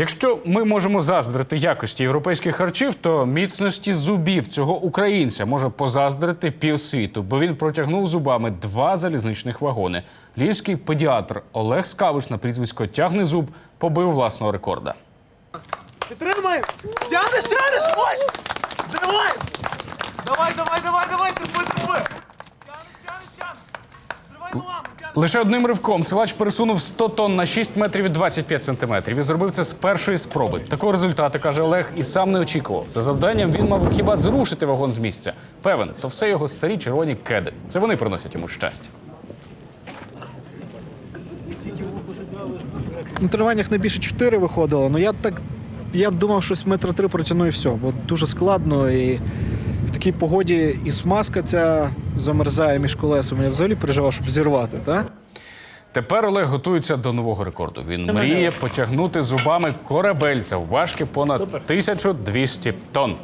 Якщо ми можемо заздрити якості європейських харчів, то міцності зубів цього українця може позаздрити півсвіту, бо він протягнув зубами два залізничних вагони. Львівський педіатр Олег Скавиш на прізвисько тягне зуб побив власного рекорда. Підтримай! Тянеш, тянеш! Ой! Зривай! Давай, давай, давай, давай, терпи, терпи! Тянеш, тянеш, тянеш! Зривай ногами! Лише одним ривком силач пересунув 100 тонн на 6 метрів і 25 сантиметрів і зробив це з першої спроби. Такого результату, каже Олег, і сам не очікував. За завданням він мав хіба зрушити вагон з місця. Певен, то все його старі червоні кеди. Це вони приносять йому щастя. На тренуваннях не більше 4 виходило, але я так я думав, що метра три протягну і все, бо дуже складно і такій погоді і смазка ця замерзає між колесами. Я взагалі переживав, щоб зірвати. Так? Тепер Олег готується до нового рекорду. Він мріє потягнути зубами корабель завважки понад 1200 тонн.